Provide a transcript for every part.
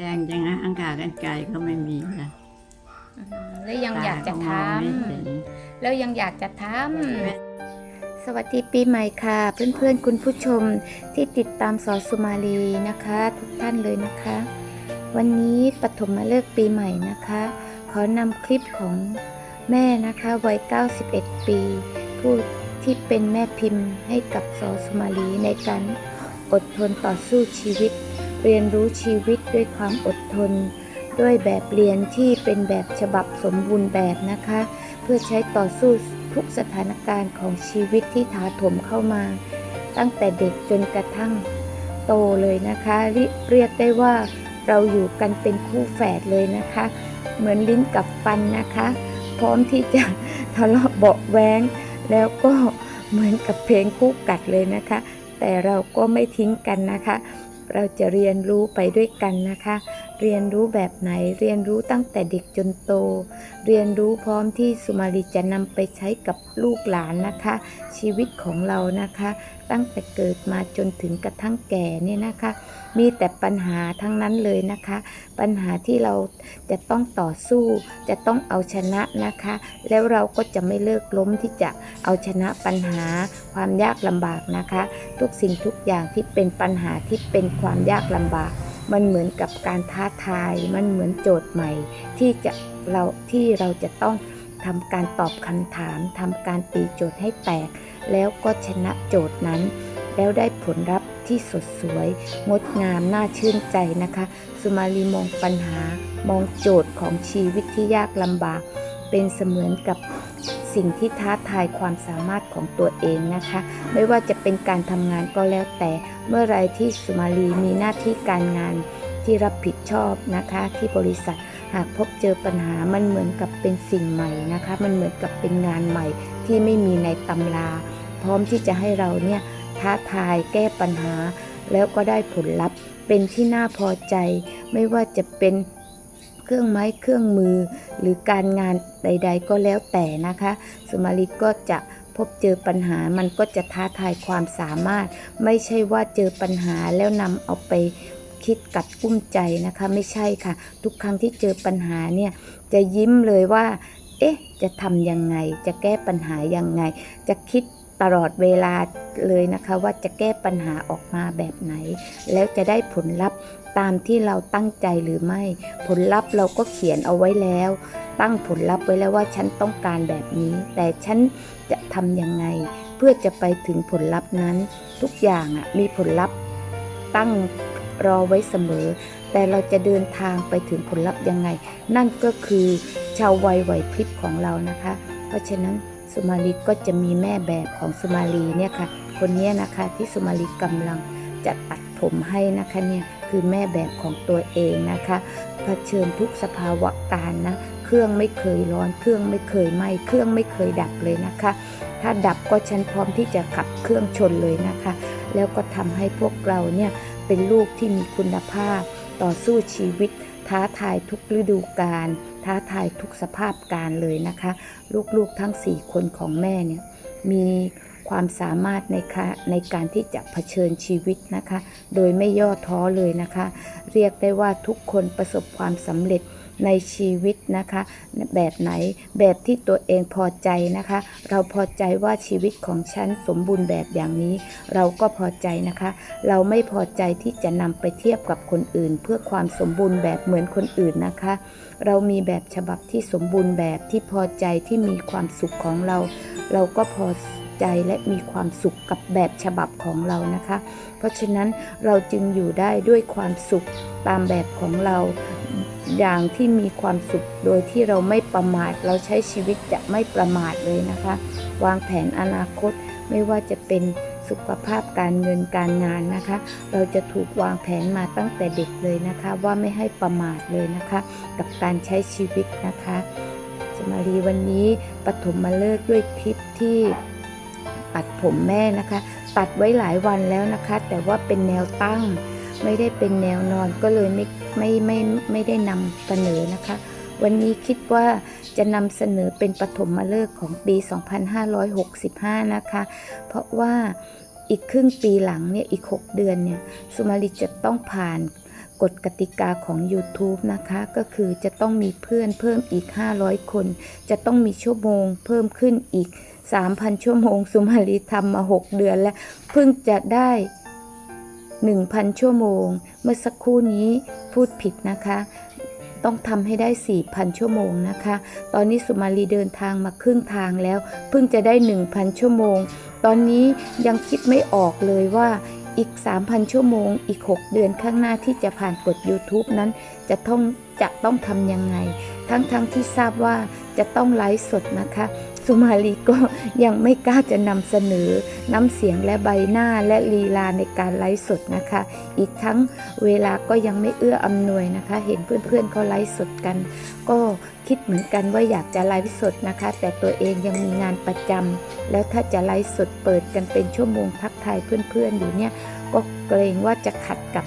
แดงจังนะอังคากันไกลก็ไม่มีค่ะอืมแล้วยังอยากจะทตมองไม่เห็นำแล้วยังอยากจะทแม่ำสวัสดีปีใหม่ค่ะ เพื่อนๆคุณผู้ชมที่ติดตามสอสุมาลีนะคะ ทุกท่านเลยนะคะ วันนี้ปฐมมาเลิกษ์ปีใหม่นะคะ ขอนำคลิปของแม่นะคะวัย 91 ปีผู้ที่เป็นแม่พิมพ์ให้กับสอสุมาลีในการอดทนต่อสู้ชีวิต เรียนรู้ชีวิตด้วยความอดทน ด้วยแบบเรียนที่เป็นแบบฉบับสมบูรณ์แบบนะคะ เพื่อใช้ต่อสู้ทุกสถานการณ์ของชีวิตที่ถาโถมเข้ามา ตั้งแต่เด็กจนกระทั่งโตเลยนะคะ เรียกได้ว่าเราอยู่กันเป็นคู่แฝดเลยนะคะ เหมือนลิ้นกับฟันนะคะ พร้อมที่จะทะเลาะเบาแวงแล้วก็เหมือนกับเพลงคู่กัดเลยนะคะ แต่เราก็ไม่ทิ้งกันนะคะ เราจะเรียนรู้ไปด้วยกันนะคะ เรียนรู้แบบไหน เรียนรู้ตั้งแต่เด็กจนโต เรียนรู้พร้อมที่สุมาลีจะนำไปใช้กับลูกหลานนะคะ ชีวิตของเรานะคะ ตั้งแต่เกิดมาจนถึงกระทั่งแก่เนี่ยนะคะ มีแต่ปัญหาทั้งนั้นเลยนะคะ ปัญหาที่เราจะต้องต่อสู้ จะต้องเอาชนะนะคะ แล้วเราก็จะไม่เลิกล้มที่จะเอาชนะปัญหา ความยากลำบากนะคะ ทุกสิ่งทุกอย่างที่เป็นปัญหาที่เป็นความยากลำบาก มันเหมือนกับการท้าทาย มันเหมือนโจทย์ใหม่ ที่จะเราที่เราจะต้องทำการตอบคำถามทำการตีโจทย์ให้แตก แล้วก็ชนะโจทย์นั้น แล้วได้ผลลัพธ์ที่สดสวย งดงามน่าชื่นใจนะคะ สุมาลีมองปัญหามองโจทย์ของชีวิตที่ยากลำบาก เป็นเสมือนกับ สิ่งที่ท้าทายความสามารถของตัวเองนะคะ ไม่ว่าจะเป็นการทำงานก็แล้วแต่เมื่อไรที่สุมาลีมีหน้าที่การงานที่รับผิดชอบนะคะ ที่บริษัทหากพบเจอปัญหามันเหมือนกับเป็นสิ่งใหม่นะคะ มันเหมือนกับเป็นงานใหม่ที่ไม่มีในตำรา พร้อมที่จะให้เราเนี่ยท้าทายแก้ปัญหา แล้วก็ได้ผลลัพธ์เป็นที่น่าพอใจ ไม่ว่าจะเป็น เครื่องไม้เครื่องมือ หรือการงานใด ๆ ก็แล้วแต่นะคะ สมาริก็จะพบเจอปัญหามันก็จะท้าทายความสามารถ ไม่ใช่ว่าเจอปัญหาแล้วนำเอาไปคิดกัดกุ้มใจนะคะ ไม่ใช่ค่ะ ทุกครั้งที่เจอปัญหาเนี่ยจะยิ้มเลยว่า เอ๊ะ จะทำยังไง จะแก้ปัญหายังไง จะคิดตลอดเวลาเลยนะคะ ว่าจะแก้ปัญหาออกมาแบบไหน แล้วจะได้ผลลัพธ์ ตามที่เราตั้งใจหรือไม่ ผลลัพธ์เราก็เขียนเอาไว้แล้ว ตั้งผลลัพธ์ไว้แล้วว่าฉันต้องการแบบนี้ แต่ฉันจะทำยังไง เพื่อจะไปถึงผลลัพธ์นั้น ทุกอย่างอะมีผลลัพธ์ตั้งรอไว้เสมอ แต่เราจะเดินทางไปถึงผลลัพธ์ยังไง นั่นก็คือชาววัยไหวพริบของเรานะคะ เพราะฉะนั้นสุมาลีก็จะมีแม่แบบของสุมาลีเนี่ยค่ะ คนนี้นะคะที่สุมาลีกำลังจะตัดผมให้นะคะเนี่ย คือแม่แบบของตัวเองนะคะเผชิญทุกสภาวะการนะเครื่องไม่เคยร้อน เครื่องไม่เคยไหม้เครื่องไม่เคยดับเลยนะคะ ถ้าดับก็ฉันพร้อมที่จะขับเครื่องชนเลยนะคะ แล้วก็ทำให้พวกเราเนี่ยเป็นลูกที่มีคุณภาพต่อสู้ชีวิต ท้าทายทุกฤดูกาลท้าทายทุกสภาพการเลยนะคะ ลูกๆทั้ง 4 คนของแม่เนี่ยมี ความสามารถในคะในการที่จะเผชิญชีวิตนะคะ โดยไม่ย่อท้อเลยนะคะ เรียกได้ว่าทุกคนประสบความสำเร็จในชีวิตนะคะ แบบไหนแบบที่ตัวเองพอใจนะคะ เราพอใจว่าชีวิตของฉันสมบูรณ์แบบอย่างนี้ เราก็พอใจนะคะ เราไม่พอใจที่จะนำไปเทียบกับคนอื่น เพื่อความสมบูรณ์แบบเหมือนคนอื่นนะคะ เรามีแบบฉบับที่สมบูรณ์แบบที่พอใจที่มีความสุขของเรา เราก็พอ ใจและมีความสุขกับแบบฉบับของเรานะคะ เพราะฉะนั้นเราจึงอยู่ได้ด้วยความสุขตามแบบของเราอย่างที่มีความสุขโดยที่เราไม่ประมาท เราใช้ชีวิตจะไม่ประมาทเลยนะคะ วางแผนอนาคตไม่ว่าจะเป็นสุขภาพการเงินการงานนะคะ เราจะถูกวางแผนมาตั้งแต่เด็กเลยนะคะ ว่าไม่ให้ประมาทเลยนะคะ กับการใช้ชีวิตนะคะสมารีวันนี้ปฐมมาเลิกด้วยคลิปที่ ตัดผมแม่นะคะ ตัดไว้หลายวันแล้วนะคะ แต่ว่าเป็นแนวตั้ง ไม่ได้เป็นแนวนอนก็เลยไม่ไม่ไม่ไม่ได้นำเสนอนะคะ วันนี้คิดว่าจะนำเสนอเป็นปฐมมาเลิกษ์ของปี 2565 นะคะ เพราะว่าอีกครึ่งปีหลังเนี่ยอีก 6 เดือนเนี่ยสุมาลีจะต้องผ่านกฎกติกาของ YouTube นะคะ ก็คือจะต้องมีเพื่อนเพิ่มอีก 500 คน จะต้องมีชั่วโมงเพิ่มขึ้นอีก 3,000 ชั่วโมง สุมาลีทำมา 6 เดือนแล้ว เพิ่งจะได้ 1,000 ชั่วโมง เมื่อสักครู่นี้พูดผิดนะคะ ต้องทำให้ได้ 4,000 ชั่วโมงนะคะ ตอนนี้สุมาลีเดินทางมาครึ่งทางแล้ว เพิ่งจะได้ 1,000 ชั่วโมง ตอนนี้ยังคิดไม่ออกเลยว่าอีก 3,000 ชั่วโมง อีก 6 เดือนข้างหน้าที่จะผ่านกฎ YouTube นั้นจะต้องจะต้องทำยังไง ทั้งทั้งที่ทราบว่าจะต้องไลฟ์สดนะคะ สุมาลีก็ยังไม่กล้าจะนำเสนอ น้ำเสียงและใบหน้าและลีลาในการไลฟ์สดนะคะ อีกทั้งเวลาก็ยังไม่เอื้ออำนวยนะคะ เห็นเพื่อนๆเขาไลฟ์สดกัน ก็คิดเหมือนกันว่าอยากจะไลฟ์สดนะคะ แต่ตัวเองยังมีงานประจำแล้วถ้าจะไลฟ์สดเปิดกันเป็นชั่วโมงทักทายเพื่อนๆอยู่เนี่ยก็เกรงว่าจะขัดกับ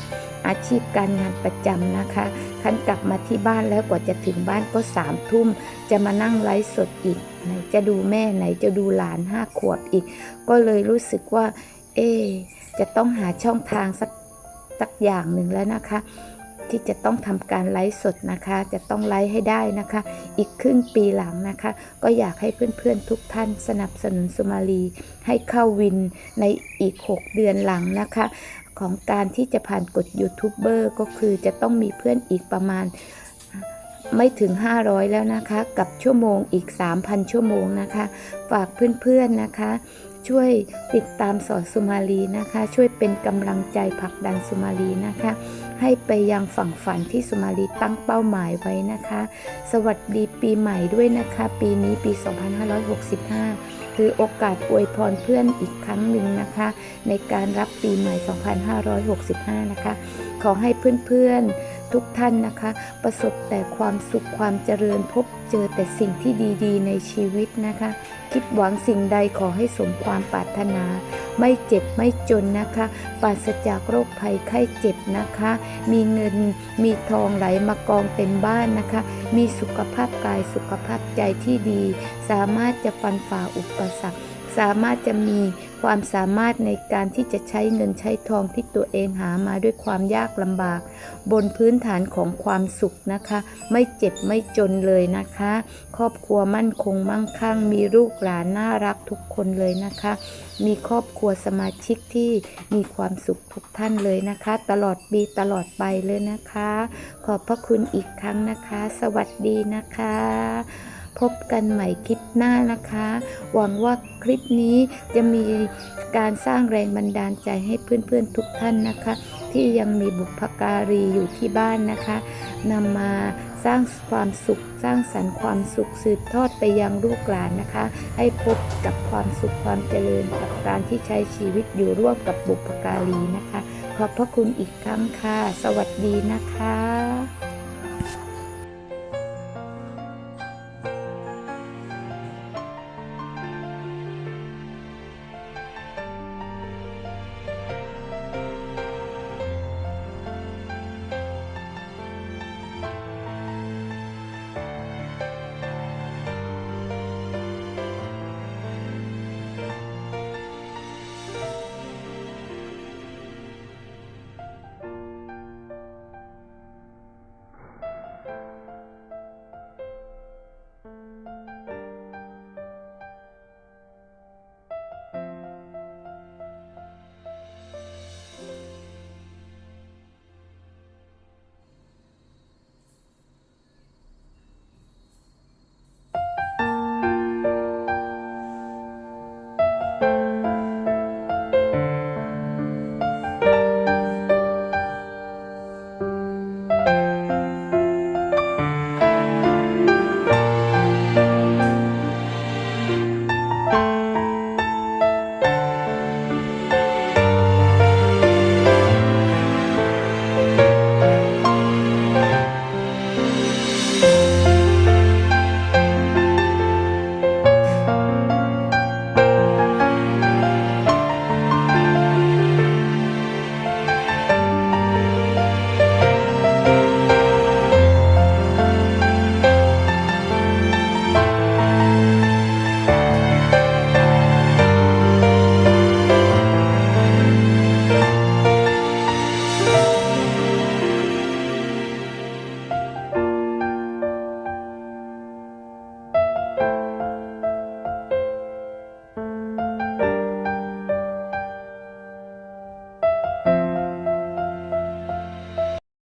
อาชีพการงานประจำนะคะคันกลับมาที่บ้านแล้วกว่าจะถึงบ้านก็สามทุ่ม จะมานั่งไลฟ์สดอีกไหนจะดูแม่ไหนจะดูหลานห้าขวบอีก ก็เลยรู้สึกว่า เอ๊จะต้องหาช่องทางสักสักอย่างหนึ่งแล้วนะคะ ที่จะต้องทำการไลฟ์สดนะคะ จะต้องไลฟ์ให้ได้นะคะ อีกครึ่งปีหลังนะคะ ก็อยากให้เพื่อนๆทุกท่านสนับสนุนสุมาลีให้เข้าวินในอีก 6 เดือนหลังนะคะ ของการที่จะผ่านกฎยูทูบเบอร์ก็คือจะต้องมีเพื่อนอีกประมาณไม่ถึง 500 แล้วนะคะ กับชั่วโมงอีก 3,000 ชั่วโมงนะคะ ฝากเพื่อนๆนะคะ ช่วยติดตามสอนสุมาลีนะคะ ช่วยเป็นกำลังใจผลักดันสุมาลีนะคะ ให้ไปยังฝั่งฝันที่สุมาลีตั้งเป้าหมายไว้นะคะ สวัสดีปีใหม่ด้วยนะคะ ปีนี้ปี 2565 คือโอกาสอวยพรเพื่อนอีกครั้งหนึ่งนะคะ ในการรับปีใหม่ 2565 นะคะ ขอให้เพื่อนๆทุกท่านนะคะ ประสบแต่ความสุขความเจริญพบเจอแต่สิ่งที่ดีๆ ในชีวิตนะคะ คิดหวังสิ่งใดขอให้สมความปรารถนา ไม่เจ็บไม่จนนะคะปราศจากโรคภัยไข้เจ็บนะคะ มีเงินมีทองไหลมากองเต็มบ้านนะคะ มีสุขภาพกายสุขภาพใจที่ดี สามารถจะฟันฝ่าอุปสรรค สามารถจะมี ความสามารถในการที่จะใช้เงินใช้ทองที่ตัวเองหามาด้วยความยากลำบาก บนพื้นฐานของความสุขนะคะ ไม่เจ็บไม่จนเลยนะคะ ครอบครัวมั่นคงมั่งคั่ง มีลูกหลานน่ารักทุกคนเลยนะคะ มีครอบครัวสมาชิกที่มีความสุขทุกท่านเลยนะคะ ตลอดปีตลอดไปเลยนะคะ ขอบพระคุณอีกครั้งนะคะ สวัสดีนะคะ พบกันใหม่คลิปหน้านะคะ หวังว่าคลิปนี้จะมีการสร้างแรงบันดาลใจให้เพื่อนๆทุกท่านนะคะ ที่ยังมีบุพการีอยู่ที่บ้านนะคะนำมาสร้างความสุข สร้างสรรค์ความสุขสืบทอดไปยังลูกหลานนะคะ ให้พบกับความสุขความเจริญกับการที่ใช้ชีวิตอยู่ร่วมกับบุพการีนะคะ ขอบพระคุณอีกครั้งค่ะ สวัสดีนะคะ